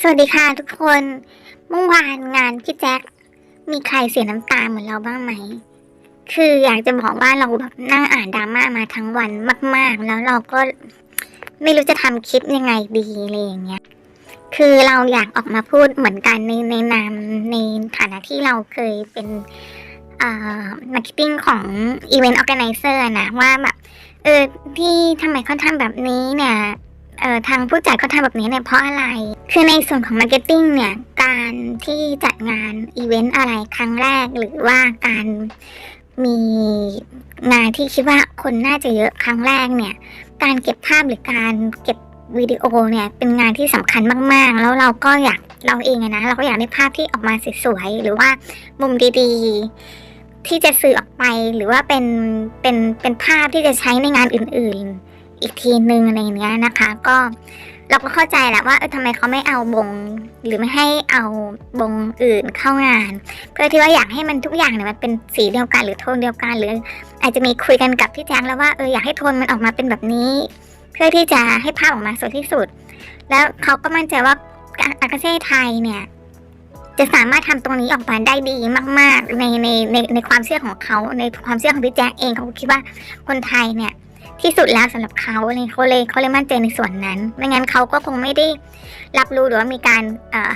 สวัสดีค่ะทุกคน เมื่อวานงานพี่แจ็ค มีใครเสียน้ำตาเหมือนเราบ้างไหม คืออยากจะบอกว่าเราแบบนั่งอ่านดราม่ามาทั้งวันมาก ๆ แล้วเราก็ไม่รู้จะทำคลิปยังไงดีอะไรอย่างเงี้ย คือเราอยากออกมาพูดเหมือนกันในในนามในฐานะที่เราเคยเป็นอ่ามาร์เก็ตติ้งของอีเวนต์ออแกไนเซอร์นะว่าแบบเออที่ทำไมเขาทำแบบนี้เนี่ย เอ่อทางผู้จัดเขาทำแบบนี้เนี่ยเพราะอะไร คือในส่วนของมาร์เก็ตติ้งเนี่ย การที่จัดงานอีเวนต์อะไรครั้งแรก หรือว่าการมีงานที่คิดว่าคนน่าจะเยอะครั้งแรกเนี่ย การเก็บภาพหรือการเก็บวิดีโอเนี่ยเป็นงานที่สำคัญมาก ๆ แล้วเราก็อยากเราเองนะเราก็อยากได้ภาพที่ออกมาสวยๆหรือว่ามุมดีๆ ที่จะสื่อออกไปหรือว่าเป็นเป็นเป็นภาพที่จะใช้ในงานอื่น ๆ อีกทีหนึ่งอะไรเงี้ยนะคะ ก็เราก็เข้าใจแหละว่าเออทำไมเขาไม่เอาบง หรือไม่ให้เอาบงอื่นเข้างาน เพื่อที่ว่าอยากให้มันทุกอย่างเนี่ยมันเป็นสีเดียวกันหรือโทนเดียวกันหรือ อาจจะมีคุยกันกับพี่แจ้งแล้วว่าเอออยากให้โทนมันออกมาเป็นแบบนี้ เพื่อที่จะให้ภาพออกมาสวยที่สุด แล้วเขาก็มั่นใจว่าอากาเซ่ไทยเนี่ยจะสามารถทำตรงนี้ออกมาได้ดีมาก ๆ ในในในในความเชื่อของเขาในความเชื่อของพี่แจ๊คเองเขาคิดว่าคนไทยเนี่ย ที่สุดแล้วสำหรับเขาเลยเขาเลยเขาเลยมั่นใจในส่วนนั้น ไม่งั้นเขาก็คงไม่ได้รับรู้หรือว่ามีการ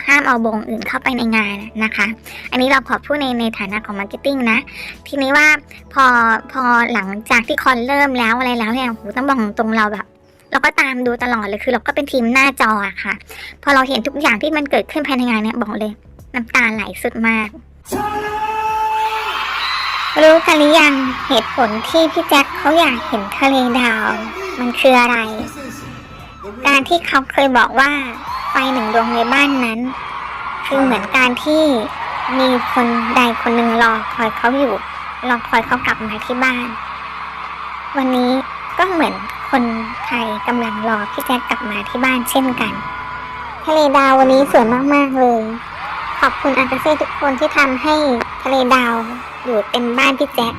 ห้ามเอาบงอื่นเข้าไปในงานนะคะ อันนี้เราขอพูดในในฐานะของมาร์เก็ตติ้งนะ ทีนี้ว่าพอพอหลังจากที่คอนเริ่มแล้วอะไรแล้วเนี่ยโหต้องบอกตรงเราแบบเราก็ตามดูตลอดเลยคือเราก็เป็นทีมหน้าจออะค่ะ พอเราเห็นทุกอย่างที่มันเกิดขึ้นภายในงานเนี่ยบอกเลย น้ำตาไหลสุดมาก รู้กันหรือยังเหตุผลที่พี่แจ็คเขาอยากเห็นทะเลดาว มันคืออะไร การที่เขาเคยบอกว่าไฟหนึ่งดวงในบ้านนั้น คือเหมือนการที่มีคนใดคนหนึ่งรอคอยเขาอยู่ รอคอยเขากลับมาที่บ้าน วันนี้ก็เหมือนคนไทยกำลังรอพี่แจ็คกลับมาที่บ้านเช่นกันทะเลดาววันนี้สวยมากๆเลย ขอบคุณอากาเซ่ทุกคนที่ทำให้ทะเลดาว อยู่เต็มบ้านพี่แจ๊ค